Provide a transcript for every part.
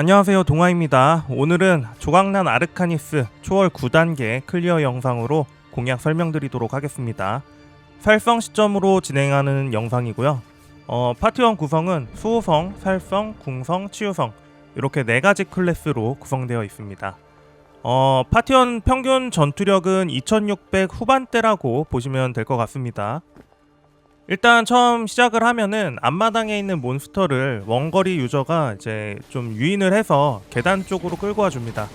안녕하세요 동아입니다. 오늘은 조각난 아르카니스 초월 9단계 클리어 영상으로 공약 설명드리도록 하겠습니다. 살성 시점으로 진행하는 영상이고요. 어, 파티원 구성은 수호성, 살성, 궁성, 치유성 이렇게 네 가지 클래스로 구성되어 있습니다. 어, 파티원 평균 전투력은 2600 후반대라고 보시면 될 것 같습니다. 일단 처음 시작을 하면은 앞마당에 있는 몬스터를 원거리 유저가 이제 좀 유인을 해서 계단 쪽으로 끌고 와줍니다.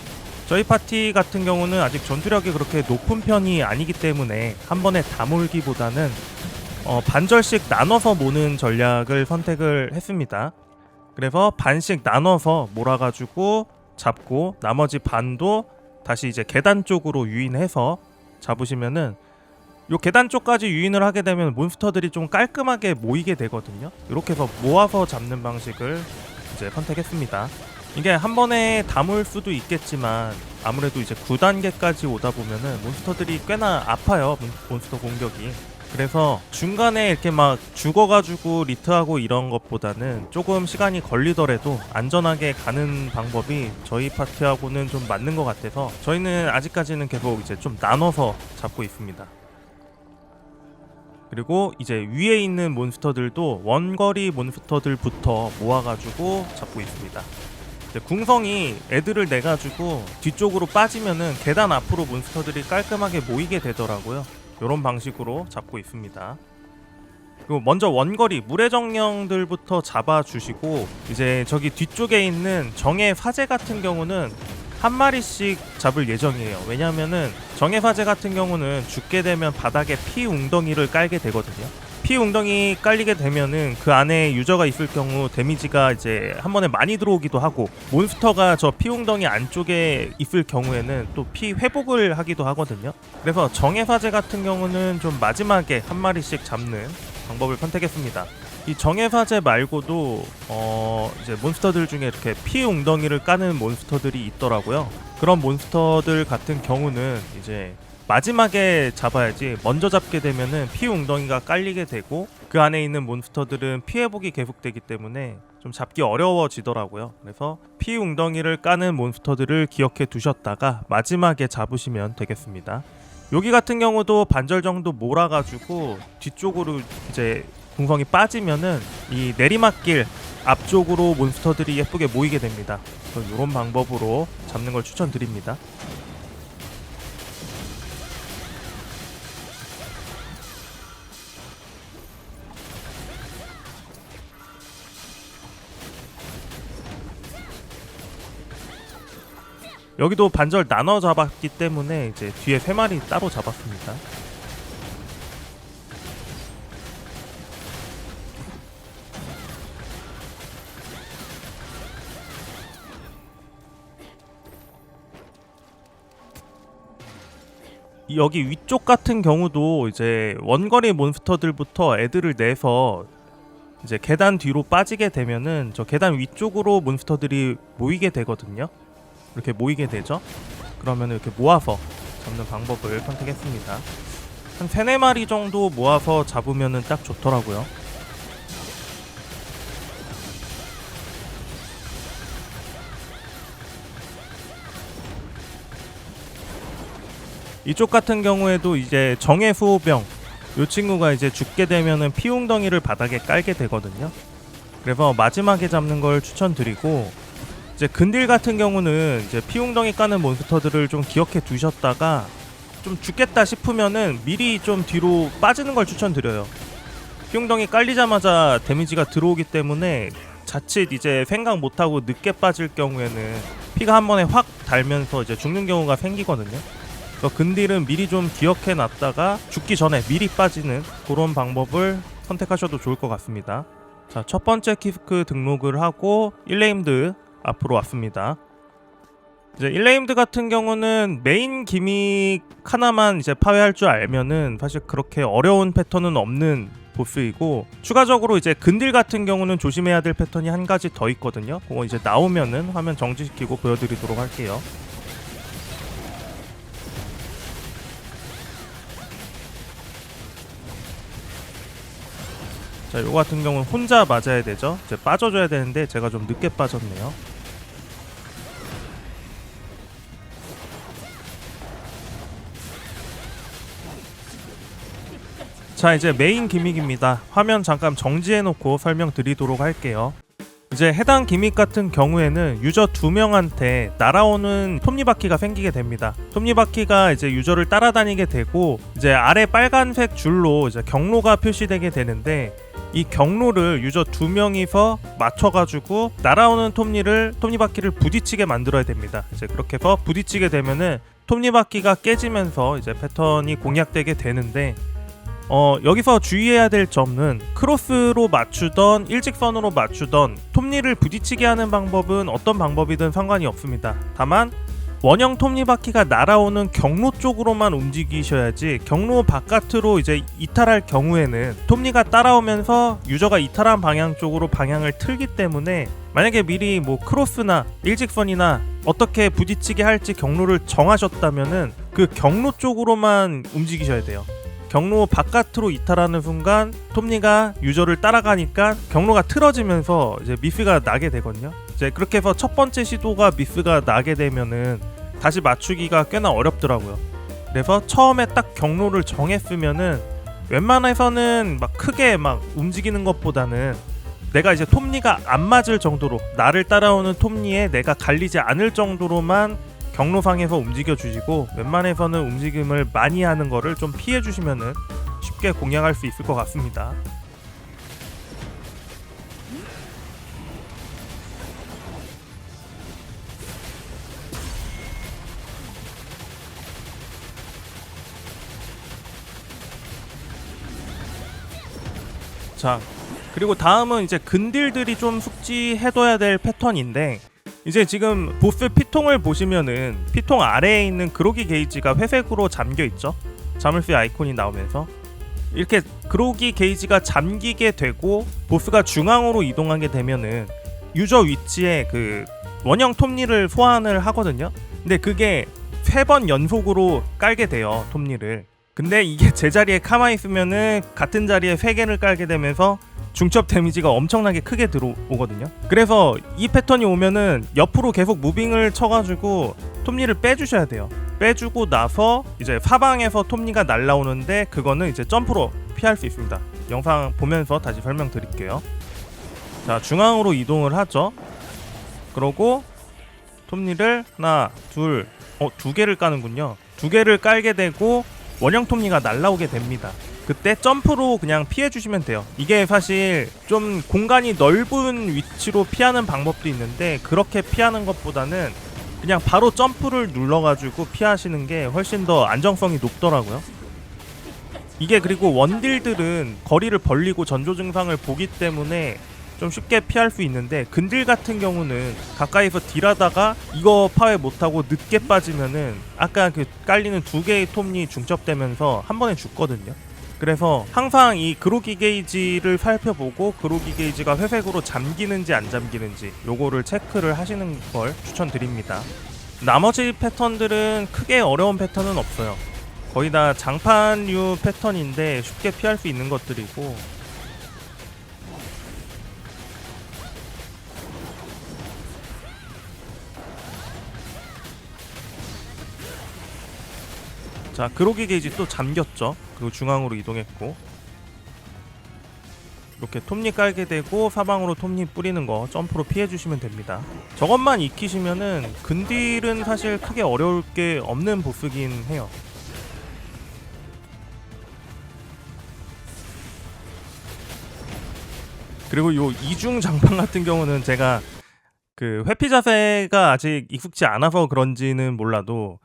저희 파티 같은 경우는 아직 전투력이 그렇게 높은 편이 아니기 때문에 한 번에 다 몰기보다는 어, 반절씩 나눠서 모는 전략을 선택을 했습니다. 그래서 반씩 나눠서 몰아가지고 잡고 나머지 반도 다시 이제 계단 쪽으로 유인해서 잡으시면은 요 계단 쪽까지 유인을 하게 되면 몬스터들이 좀 깔끔하게 모이게 되거든요. 이렇게 해서 모아서 잡는 방식을 이제 선택했습니다. 이게 한 번에 담을 수도 있겠지만 아무래도 이제 9단계까지 오다 보면은 몬스터들이 꽤나 아파요. 몬- 몬스터 공격이. 그래서 중간에 이렇게 막 죽어가지고 리트하고 이런 것보다는 조금 시간이 걸리더라도 안전하게 가는 방법이 저희 파티하고는 좀 맞는 것 같아서 저희는 아직까지는 계속 이제 좀 나눠서 잡고 있습니다. 그리고 이제 위에 있는 몬스터들도 원거리 몬스터들부터 모아가지고 잡고 있습니다. 궁성이 애들을 내가지고 뒤쪽으로 빠지면은 계단 앞으로 몬스터들이 깔끔하게 모이게 되더라고요. 이런 방식으로 잡고 있습니다. 그리고 먼저 원거리 물의 정령들부터 잡아주시고 이제 저기 뒤쪽에 있는 정의 화재 같은 경우는 한 마리씩 잡을 예정이에요. 왜냐하면은 정의 화재 같은 경우는 죽게 되면 바닥에 피 웅덩이를 깔게 되거든요. 피 웅덩이 깔리게 되면은 그 안에 유저가 있을 경우 데미지가 이제 한 번에 많이 들어오기도 하고 몬스터가 저 피 웅덩이 안쪽에 있을 경우에는 또 피 회복을 하기도 하거든요. 그래서 정의 화재 같은 경우는 좀 마지막에 한 마리씩 잡는 방법을 선택했습니다. 이 정의 화재 말고도 어 이제 몬스터들 중에 이렇게 피 웅덩이를 까는 몬스터들이 있더라고요. 그런 몬스터들 같은 경우는 이제 마지막에 잡아야지 먼저 잡게 되면은 피 웅덩이가 깔리게 되고 그 안에 있는 몬스터들은 피해복이 계속되기 때문에 좀 잡기 어려워지더라고요. 그래서 피 웅덩이를 까는 몬스터들을 기억해 두셨다가 마지막에 잡으시면 되겠습니다. 여기 같은 경우도 반절 정도 몰아가지고 뒤쪽으로 이제 궁성이 빠지면은 이 내리막길 앞쪽으로 몬스터들이 예쁘게 모이게 됩니다. 이런 방법으로 잡는 걸 추천드립니다. 여기도 반절 나눠 잡았기 때문에 이제 뒤에 세 마리 따로 잡았습니다. 여기 위쪽 같은 경우도 이제 원거리 몬스터들부터 애들을 내서 이제 계단 뒤로 빠지게 되면은 저 계단 위쪽으로 몬스터들이 모이게 되거든요. 이렇게 모이게 되죠. 그러면 이렇게 모아서 잡는 방법을 선택했습니다. 한 세네 마리 정도 모아서 잡으면은 딱 좋더라고요. 이쪽 같은 경우에도 이제 정의 수호병 이 친구가 이제 죽게 되면은 피웅덩이를 바닥에 깔게 되거든요. 그래서 마지막에 잡는 걸 추천드리고 이제 근딜 같은 경우는 이제 피웅덩이 까는 몬스터들을 좀 기억해 두셨다가 좀 죽겠다 싶으면은 미리 좀 뒤로 빠지는 걸 추천드려요. 피웅덩이 깔리자마자 데미지가 들어오기 때문에 자칫 이제 생각 못하고 늦게 빠질 경우에는 피가 한 번에 확 달면서 이제 죽는 경우가 생기거든요. 그래서 근딜은 미리 좀 기억해 놨다가 죽기 전에 미리 빠지는 그런 방법을 선택하셔도 좋을 것 같습니다. 자, 첫 번째 키스크 등록을 하고 1레임드 앞으로 왔습니다. 이제 1레임드 같은 경우는 메인 기믹 하나만 이제 파괴할 줄 알면은 사실 그렇게 어려운 패턴은 없는 보스이고 추가적으로 이제 근딜 같은 경우는 조심해야 될 패턴이 한 가지 더 있거든요. 그거 이제 나오면은 화면 정지시키고 보여드리도록 할게요. 자, 요 같은 경우는 혼자 맞아야 되죠. 이제 빠져줘야 되는데 제가 좀 늦게 빠졌네요. 자, 이제 메인 기믹입니다. 화면 잠깐 정지해놓고 설명드리도록 할게요. 이제 해당 기믹 같은 경우에는 유저 두 명한테 날아오는 톱니바퀴가 생기게 됩니다. 톱니바퀴가 이제 유저를 따라다니게 되고 이제 아래 빨간색 줄로 이제 경로가 표시되게 되는데 이 경로를 유저 두 명이서 맞춰가지고 날아오는 톱니를 톱니바퀴를 부딪히게 만들어야 됩니다. 이제 그렇게 해서 부딪히게 되면은 톱니바퀴가 깨지면서 이제 패턴이 공략되게 되는데 어, 여기서 주의해야 될 점은 크로스로 맞추던 일직선으로 맞추던 톱니를 부딪히게 하는 방법은 어떤 방법이든 상관이 없습니다. 다만 원형 톱니바퀴가 날아오는 경로 쪽으로만 움직이셔야지 경로 바깥으로 이제 이탈할 경우에는 톱니가 따라오면서 유저가 이탈한 방향 쪽으로 방향을 틀기 때문에 만약에 미리 뭐 크로스나 일직선이나 어떻게 부딪히게 할지 경로를 정하셨다면은 그 경로 쪽으로만 움직이셔야 돼요. 경로 바깥으로 이탈하는 순간 톱니가 유저를 따라가니까 경로가 틀어지면서 이제 미스가 나게 되거든요. 이제 그렇게 해서 첫 번째 시도가 미스가 나게 되면은 다시 맞추기가 꽤나 어렵더라고요. 그래서 처음에 딱 경로를 정했으면은 웬만해서는 막 크게 막 움직이는 것보다는 내가 이제 톱니가 안 맞을 정도로 나를 따라오는 톱니에 내가 갈리지 않을 정도로만 경로상에서 움직여 주시고 웬만해서는 움직임을 많이 하는 거를 좀 피해 주시면은 쉽게 공략할 수 있을 것 같습니다. 자, 그리고 다음은 이제 근딜들이 좀 숙지해둬야 될 패턴인데 이제 지금 보스 피통을 보시면은 피통 아래에 있는 그로기 게이지가 회색으로 잠겨 있죠. 자물쇠 아이콘이 나오면서 이렇게 그로기 게이지가 잠기게 되고 보스가 중앙으로 이동하게 되면은 유저 위치에 그 원형 톱니를 소환을 하거든요. 근데 그게 세 번 연속으로 깔게 돼요 톱니를. 근데 이게 제자리에 가만히 있으면은 같은 자리에 세 개를 깔게 되면서 중첩 데미지가 엄청나게 크게 들어오거든요. 그래서 이 패턴이 오면은 옆으로 계속 무빙을 쳐가지고 톱니를 빼주셔야 돼요. 빼주고 나서 이제 사방에서 톱니가 날라오는데 그거는 이제 점프로 피할 수 있습니다. 영상 보면서 다시 설명드릴게요. 자 중앙으로 이동을 하죠. 그러고 톱니를 하나, 둘, 어두 개를 까는군요. 두 개를 깔게 되고 원형 톱니가 날라오게 됩니다. 그때 점프로 그냥 피해 주시면 돼요. 이게 사실 좀 공간이 넓은 위치로 피하는 방법도 있는데 그렇게 피하는 것보다는 그냥 바로 점프를 눌러가지고 피하시는 게 훨씬 더 안정성이 높더라고요. 이게 그리고 원딜들은 거리를 벌리고 전조 증상을 보기 때문에 좀 쉽게 피할 수 있는데 근딜 같은 경우는 가까이서 딜하다가 이거 파괴 못하고 늦게 빠지면은 아까 그 깔리는 두 개의 톱니 중첩되면서 한 번에 죽거든요. 그래서 항상 이 그로기 게이지를 살펴보고 그로기 게이지가 회색으로 잠기는지 안 잠기는지 요거를 체크를 하시는 걸 추천드립니다. 나머지 패턴들은 크게 어려운 패턴은 없어요. 거의 다 장판류 패턴인데 쉽게 피할 수 있는 것들이고 자 그로기 게이지 또 잠겼죠. 그리고 중앙으로 이동했고. 이렇게 톱니 깔게 되고 사방으로 톱니 뿌리는 거 점프로 피해 주시면 됩니다. 저것만 익히시면은 근딜은 사실 크게 어려울 게 없는 보스긴 해요. 그리고 요 이중 장판 같은 경우는 제가 그 회피 자세가 아직 익숙치 않아서 그런지는 몰라도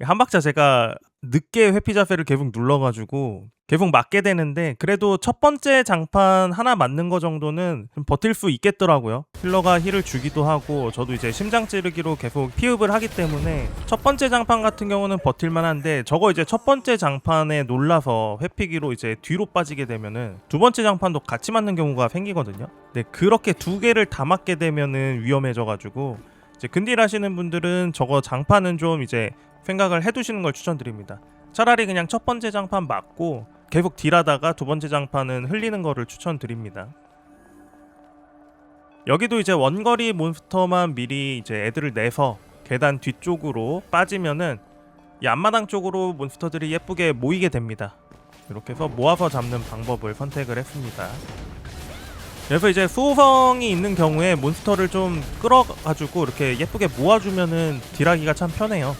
한 박자 제가 늦게 회피 자세를 계속 눌러가지고 계속 맞게 되는데 그래도 첫 번째 장판 하나 맞는 거 정도는 좀 버틸 수 있겠더라고요. 힐러가 힐을 주기도 하고 저도 이제 심장 찌르기로 계속 피흡을 하기 때문에 첫 번째 장판 같은 경우는 버틸 만 한데 저거 이제 첫 번째 장판에 놀라서 회피기로 이제 뒤로 빠지게 되면은 두 번째 장판도 같이 맞는 경우가 생기거든요. 네 그렇게 두 개를 다 맞게 되면은 위험해져가지고 이제 근딜 하시는 분들은 저거 장판은 좀 이제 생각을 해두시는 걸 추천드립니다. 차라리 그냥 첫 번째 장판 맞고 계속 딜하다가 두 번째 장판은 흘리는 거를 추천드립니다. 여기도 이제 원거리 몬스터만 미리 이제 애들을 내서 계단 뒤쪽으로 빠지면은 이 앞마당 쪽으로 몬스터들이 예쁘게 모이게 됩니다. 이렇게 해서 모아서 잡는 방법을 선택을 했습니다. 그래서 이제 수호성이 있는 경우에 몬스터를 좀 끌어가지고 이렇게 예쁘게 모아주면은 딜하기가 참 편해요.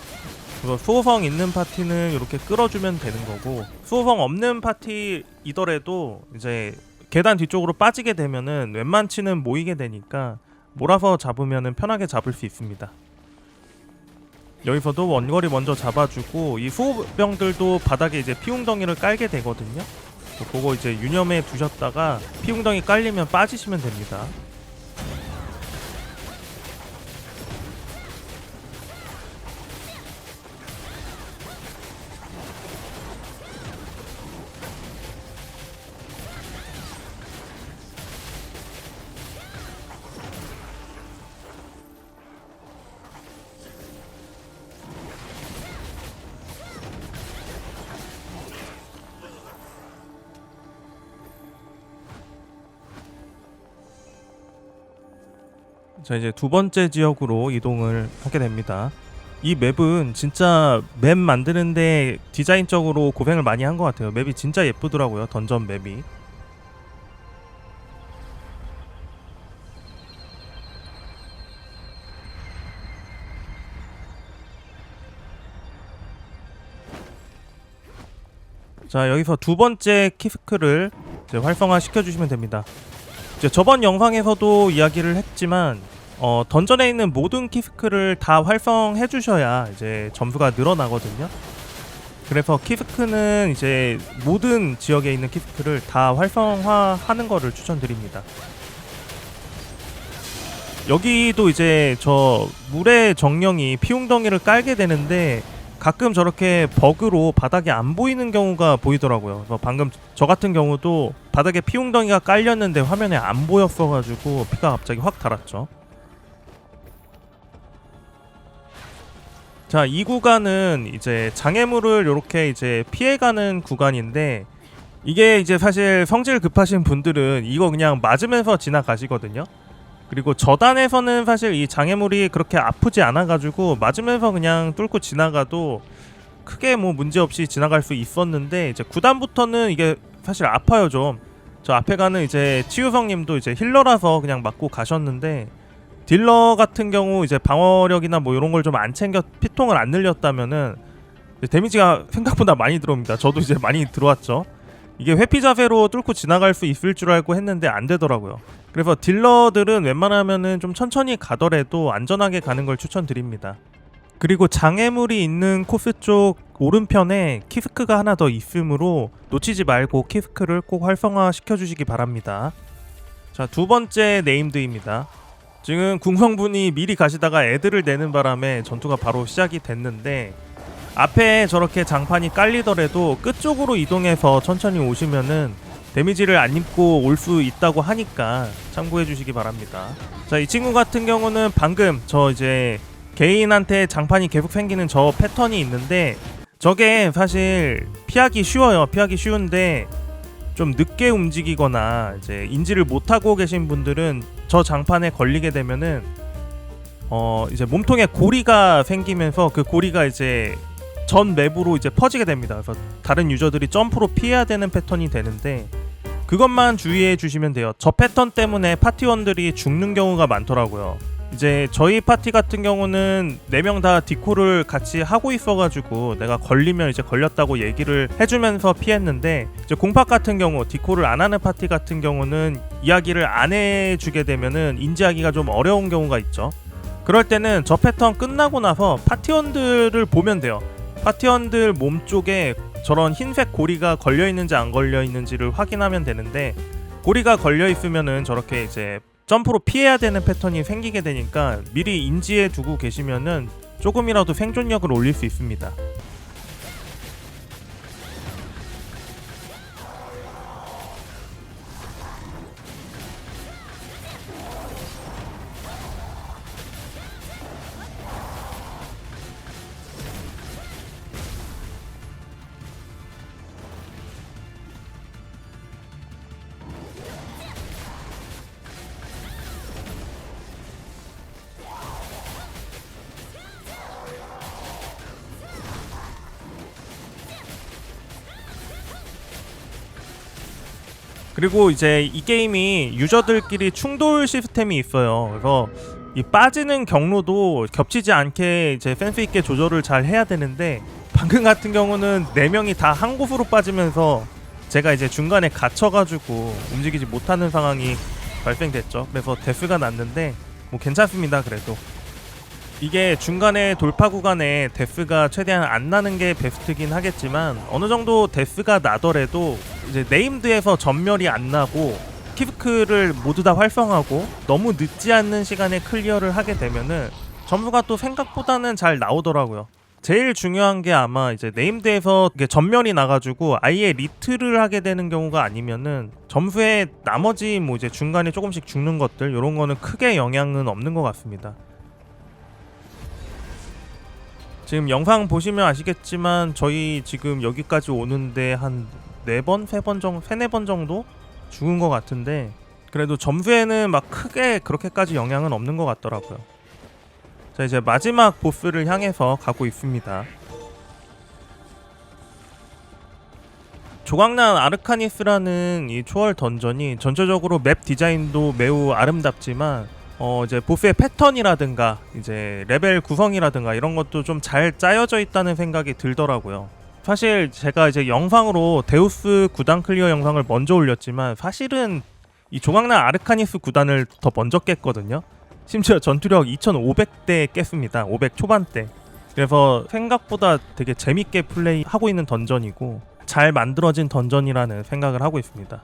수호성 있는 파티는 이렇게 끌어주면 되는 거고 수호성 없는 파티이더라도 이제 계단 뒤쪽으로 빠지게 되면은 웬만치는 모이게 되니까 몰아서 잡으면은 편하게 잡을 수 있습니다. 여기서도 원거리 먼저 잡아주고 이 수호병들도 바닥에 이제 피웅덩이를 깔게 되거든요. 그거 이제 유념해 두셨다가 피웅덩이 깔리면 빠지시면 됩니다. 자 이제 두 번째 지역으로 이동을 하게 됩니다. 이 맵은 진짜 맵 만드는데 디자인적으로 고생을 많이 한 것 같아요. 맵이 진짜 예쁘더라고요. 던전 맵이. 자 여기서 두 번째 키스크를 활성화 시켜주시면 됩니다. 이제 저번 영상에서도 이야기를 했지만 어, 던전에 있는 모든 키스크를 다 활성해 주셔야 이제 점수가 늘어나거든요. 그래서 키스크는 이제 모든 지역에 있는 키스크를 다 활성화하는 거를 추천드립니다. 여기도 이제 저 물의 정령이 피웅덩이를 깔게 되는데 가끔 저렇게 버그로 바닥이 안 보이는 경우가 보이더라고요. 방금 저 같은 경우도 바닥에 피웅덩이가 깔렸는데 화면에 안 보였어가지고 피가 갑자기 확 달았죠. 자, 이 구간은 이제 장애물을 이렇게 이제 피해가는 구간인데 이게 이제 사실 성질 급하신 분들은 이거 그냥 맞으면서 지나가시거든요. 그리고 저단에서는 사실 이 장애물이 그렇게 아프지 않아가지고 맞으면서 그냥 뚫고 지나가도 크게 뭐 문제 없이 지나갈 수 있었는데 이제 9단부터는 이게 사실 아파요 좀. 저 앞에 가는 이제 치유성님도 이제 힐러라서 그냥 맞고 가셨는데 딜러 같은 경우 이제 방어력이나 뭐 이런 걸 좀 안 챙겨 피통을 안 늘렸다면은 데미지가 생각보다 많이 들어옵니다. 저도 이제 많이 들어왔죠. 이게 회피 자세로 뚫고 지나갈 수 있을 줄 알고 했는데 안 되더라고요. 그래서 딜러들은 웬만하면은 좀 천천히 가더라도 안전하게 가는 걸 추천드립니다. 그리고 장애물이 있는 코스 쪽 오른편에 키스크가 하나 더 있으므로 놓치지 말고 키스크를 꼭 활성화 시켜주시기 바랍니다. 자, 두 번째 네임드입니다. 지금 궁성분이 미리 가시다가 애들을 내는 바람에 전투가 바로 시작이 됐는데 앞에 저렇게 장판이 깔리더라도 끝쪽으로 이동해서 천천히 오시면은 데미지를 안 입고 올 수 있다고 하니까 참고해 주시기 바랍니다. 자, 이 친구 같은 경우는 방금 저 이제 개인한테 장판이 계속 생기는 저 패턴이 있는데 저게 사실 피하기 쉬워요. 피하기 쉬운데 좀 늦게 움직이거나 이제 인지를 못하고 계신 분들은 저 장판에 걸리게 되면은 어 이제 몸통에 고리가 생기면서 그 고리가 이제 전 맵으로 이제 퍼지게 됩니다. 그래서 다른 유저들이 점프로 피해야 되는 패턴이 되는데 그것만 주의해 주시면 돼요. 저 패턴 때문에 파티원들이 죽는 경우가 많더라고요. 이제 저희 파티 같은 경우는 네 명 다 디코를 같이 하고 있어가지고 내가 걸리면 이제 걸렸다고 얘기를 해주면서 피했는데 이제 공파 같은 경우 디코를 안 하는 파티 같은 경우는 이야기를 안 해주게 되면은 인지하기가 좀 어려운 경우가 있죠. 그럴 때는 저 패턴 끝나고 나서 파티원들을 보면 돼요. 파티원들 몸 쪽에 저런 흰색 고리가 걸려 있는지 안 걸려 있는지를 확인하면 되는데 고리가 걸려 있으면은 저렇게 이제 점프로 피해야 되는 패턴이 생기게 되니까 미리 인지해 두고 계시면은 조금이라도 생존력을 올릴 수 있습니다. 그리고 이제 이 게임이 유저들끼리 충돌 시스템이 있어요. 그래서 이 빠지는 경로도 겹치지 않게 이제 센스 있게 조절을 잘 해야 되는데 방금 같은 경우는 네 명이 다 한 곳으로 빠지면서 제가 이제 중간에 갇혀가지고 움직이지 못하는 상황이 발생됐죠. 그래서 데스가 났는데 뭐 괜찮습니다. 그래도 이게 중간에 돌파 구간에 데스가 최대한 안 나는 게 베스트긴 하겠지만 어느 정도 데스가 나더라도 이제 네임드에서 전멸이 안 나고 피스크를 모두 다 활성하고 너무 늦지 않는 시간에 클리어를 하게 되면은 점수가 또 생각보다는 잘 나오더라고요. 제일 중요한 게 아마 이제 네임드에서 전면이 나가지고 아예 리트를 하게 되는 경우가 아니면은 점수에 나머지 뭐 이제 중간에 조금씩 죽는 것들 이런 거는 크게 영향은 없는 것 같습니다. 지금 영상 보시면 아시겠지만 저희 지금 여기까지 오는데 한 네 번, 세 번 정도, 세네 번 정도 죽은 것 같은데 그래도 점수에는 막 크게 그렇게까지 영향은 없는 것 같더라고요. 자 이제 마지막 보스를 향해서 가고 있습니다. 조각난 아르카니스라는 이 초월 던전이 전체적으로 맵 디자인도 매우 아름답지만 어 이제 보스의 패턴이라든가 이제 레벨 구성이라든가 이런 것도 좀 잘 짜여져 있다는 생각이 들더라고요. 사실 제가 이제 영상으로 데우스 구단 클리어 영상을 먼저 올렸지만 사실은 이 조각난 아르카니스 구단을 더 먼저 깼거든요. 심지어 전투력 2500대 깼습니다. 500 초반대. 그래서 생각보다 되게 재밌게 플레이하고 있는 던전이고 잘 만들어진 던전이라는 생각을 하고 있습니다.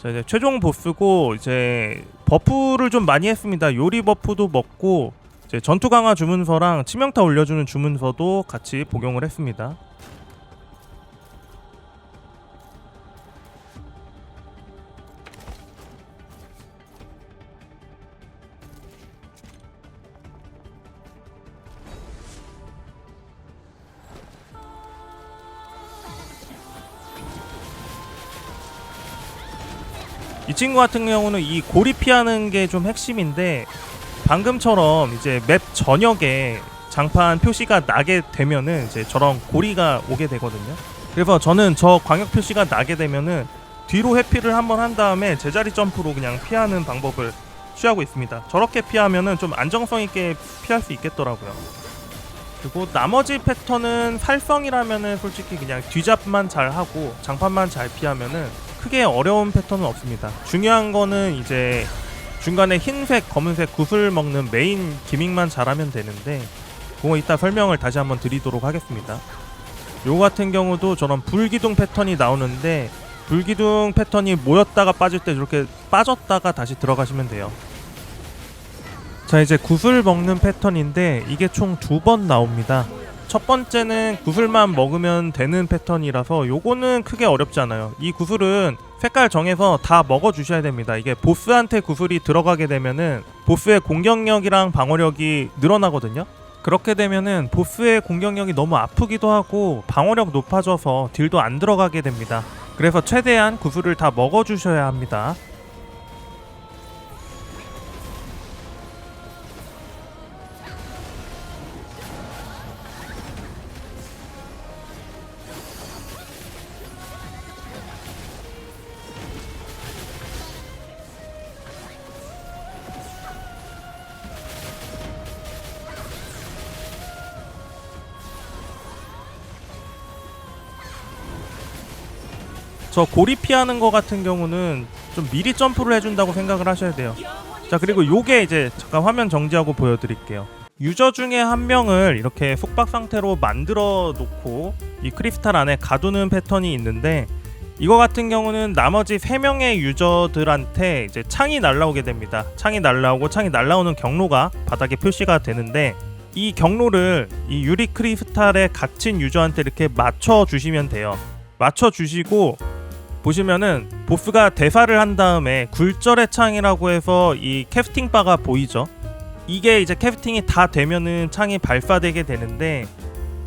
자 이제 최종 보스고 이제 버프를 좀 많이 했습니다. 요리 버프도 먹고 이제 전투 강화 주문서랑 치명타 올려주는 주문서도 같이 복용을 했습니다. 이 친구 같은 경우는 이 고리 피하는 게 좀 핵심인데 방금처럼 이제 맵 전역에 장판 표시가 나게 되면은 이제 저런 고리가 오게 되거든요. 그래서 저는 저 광역 표시가 나게 되면은 뒤로 회피를 한번 한 다음에 제자리 점프로 그냥 피하는 방법을 취하고 있습니다. 저렇게 피하면은 좀 안정성 있게 피할 수 있겠더라고요. 그리고 나머지 패턴은 살성이라면은 솔직히 그냥 뒤잡만 잘 하고 장판만 잘 피하면은 크게 어려운 패턴은 없습니다. 중요한 거는 이제 중간에 흰색, 검은색 구슬 먹는 메인 기믹만 잘하면 되는데 그거 이따 설명을 다시 한번 드리도록 하겠습니다. 요 같은 경우도 저런 불기둥 패턴이 나오는데 불기둥 패턴이 모였다가 빠질 때 이렇게 빠졌다가 다시 들어가시면 돼요. 자 이제 구슬 먹는 패턴인데 이게 총 두 번 나옵니다. 첫 번째는 구슬만 먹으면 되는 패턴이라서 요거는 크게 어렵지 않아요. 이 구슬은 색깔 정해서 다 먹어 주셔야 됩니다. 이게 보스한테 구슬이 들어가게 되면은 보스의 공격력이랑 방어력이 늘어나거든요. 그렇게 되면은 보스의 공격력이 너무 아프기도 하고 방어력 높아져서 딜도 안 들어가게 됩니다. 그래서 최대한 구슬을 다 먹어 주셔야 합니다. 저 고리 피하는 거 같은 경우는 좀 미리 점프를 해준다고 생각을 하셔야 돼요. 자 그리고 요게 이제 잠깐 화면 정지하고 보여드릴게요. 유저 중에 한 명을 이렇게 속박 상태로 만들어 놓고 이 크리스탈 안에 가두는 패턴이 있는데 이거 같은 경우는 나머지 3명의 유저들한테 이제 창이 날라오게 됩니다. 창이 날라오고 창이 날라오는 경로가 바닥에 표시가 되는데 이 경로를 이 유리 크리스탈에 갇힌 유저한테 이렇게 맞춰 주시면 돼요. 맞춰 주시고 보시면은 보스가 대사를 한 다음에 굴절의 창이라고 해서 이 캐스팅 바가 보이죠. 이게 이제 캐스팅이 다 되면은 창이 발사되게 되는데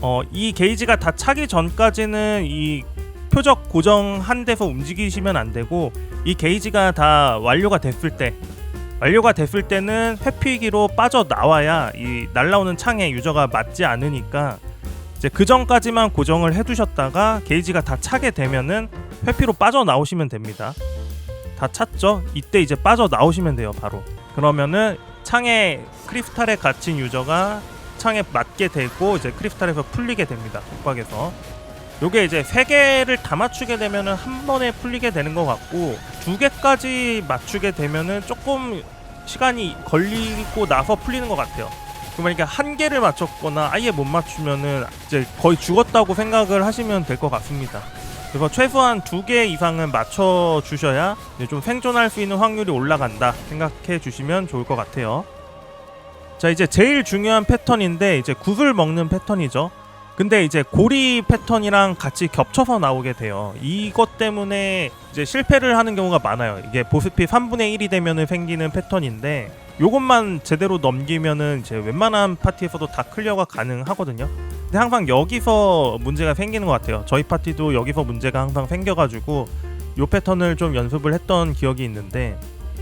어, 이 게이지가 다 차기 전까지는 이 표적 고정한 데서 움직이시면 안 되고 이 게이지가 다 완료가 됐을 때 완료가 됐을 때는 회피기로 빠져 나와야 이 날라오는 창에 유저가 맞지 않으니까 이제 그 전까지만 고정을 해두셨다가 게이지가 다 차게 되면은 회피로 빠져나오시면 됩니다. 다 찼죠? 이때 이제 빠져나오시면 돼요, 바로. 그러면은 창에 크리스탈에 갇힌 유저가 창에 맞게 되고 이제 크리스탈에서 풀리게 됩니다. 독박에서. 요게 이제 세 개를 다 맞추게 되면은 한 번에 풀리게 되는 것 같고 두 개까지 맞추게 되면은 조금 시간이 걸리고 나서 풀리는 것 같아요. 그러니까 한 개를 맞췄거나 아예 못 맞추면은 이제 거의 죽었다고 생각을 하시면 될 것 같습니다. 그래서 최소한 두 개 이상은 맞춰 주셔야 좀 생존할 수 있는 확률이 올라간다 생각해 주시면 좋을 것 같아요. 자 이제 제일 중요한 패턴인데 이제 구슬 먹는 패턴이죠. 근데 이제 고리 패턴이랑 같이 겹쳐서 나오게 돼요. 이것 때문에 이제 실패를 하는 경우가 많아요. 이게 보스피 3분의 1이 되면은 생기는 패턴인데 요것만 제대로 넘기면은 이제 웬만한 파티에서도 다 클리어가 가능하거든요. 근데 항상 여기서 문제가 생기는 것 같아요. 저희 파티도 여기서 문제가 항상 생겨가지고 요 패턴을 좀 연습을 했던 기억이 있는데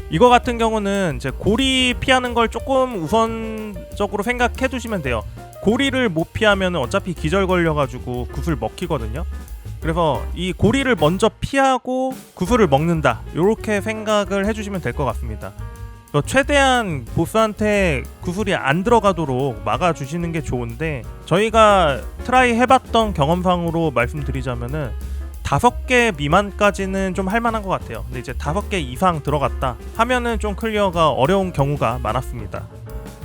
이거 같은 경우는 이제 고리 피하는 걸 조금 우선적으로 생각해 두시면 돼요. 고리를 못 피하면 어차피 기절 걸려가지고 구슬 먹히거든요. 그래서 이 고리를 먼저 피하고 구슬을 먹는다. 이렇게 생각을 해주시면 될 것 같습니다. 그래서 최대한 보스한테 구슬이 안 들어가도록 막아주시는 게 좋은데 저희가 트라이 해봤던 경험상으로 말씀드리자면은 다섯 개 미만까지는 좀 할만한 것 같아요. 근데 이제 다섯 개 이상 들어갔다 하면은 좀 클리어가 어려운 경우가 많았습니다.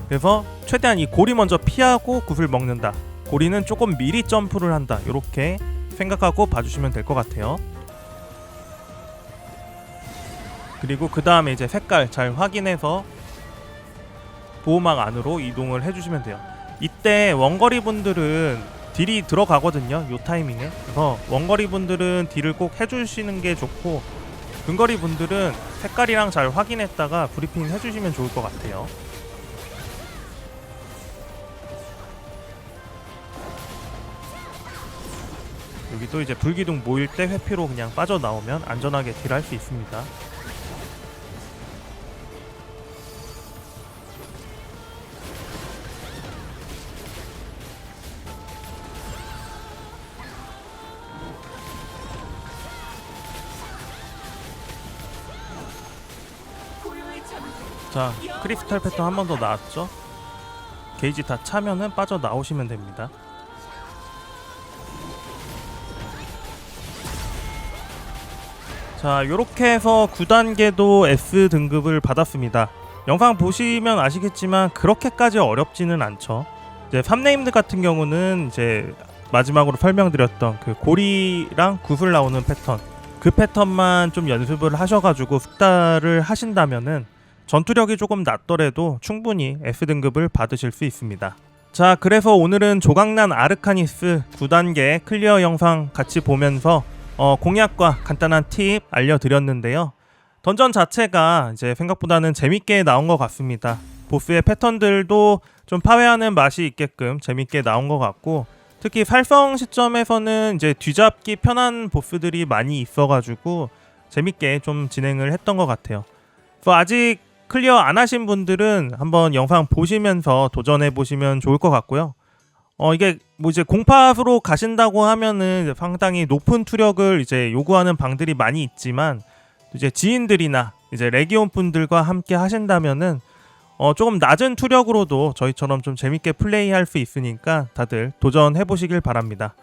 그래서 최대한 이 고리 먼저 피하고 구슬 먹는다. 고리는 조금 미리 점프를 한다. 이렇게 생각하고 봐주시면 될 것 같아요. 그리고 그 다음에 이제 색깔 잘 확인해서 보호막 안으로 이동을 해주시면 돼요. 이때 원거리 분들은 딜이 들어가거든요. 요 타이밍에. 그래서 원거리 분들은 딜을 꼭 해주시는 게 좋고 근거리 분들은 색깔이랑 잘 확인했다가 브리핑 해주시면 좋을 것 같아요. 여기도 이제 불기둥 모일 때 회피로 그냥 빠져나오면 안전하게 딜할 수 있습니다. 자, 크리스탈 패턴 한 번 더 나왔죠? 게이지 다 차면은 빠져나오시면 됩니다. 자, 요렇게 해서 9단계도 S 등급을 받았습니다. 영상 보시면 아시겠지만 그렇게까지 어렵지는 않죠. 이제 팜네임드 같은 경우는 이제 마지막으로 설명드렸던 그 고리랑 구슬 나오는 패턴 그 패턴만 좀 연습을 하셔가지고 숙달을 하신다면은 전투력이 조금 낮더라도 충분히 S 등급을 받으실 수 있습니다. 자, 그래서 오늘은 조각난 아르카니스 9단계 클리어 영상 같이 보면서 어, 공약과 간단한 팁 알려드렸는데요. 던전 자체가 이제 생각보다는 재밌게 나온 것 같습니다. 보스의 패턴들도 좀 파괴하는 맛이 있게끔 재밌게 나온 것 같고 특히 활성 시점에서는 이제 뒤잡기 편한 보스들이 많이 있어가지고 재밌게 좀 진행을 했던 것 같아요. 아직 클리어 안 하신 분들은 한번 영상 보시면서 도전해 보시면 좋을 것 같고요. 어 이게 뭐 이제 공팟으로 가신다고 하면은 상당히 높은 투력을 이제 요구하는 방들이 많이 있지만 이제 지인들이나 이제 레기온 분들과 함께 하신다면은 어 조금 낮은 투력으로도 저희처럼 좀 재밌게 플레이할 수 있으니까 다들 도전해 보시길 바랍니다.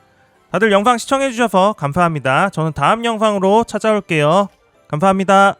다들 영상 시청해 주셔서 감사합니다. 저는 다음 영상으로 찾아올게요. 감사합니다.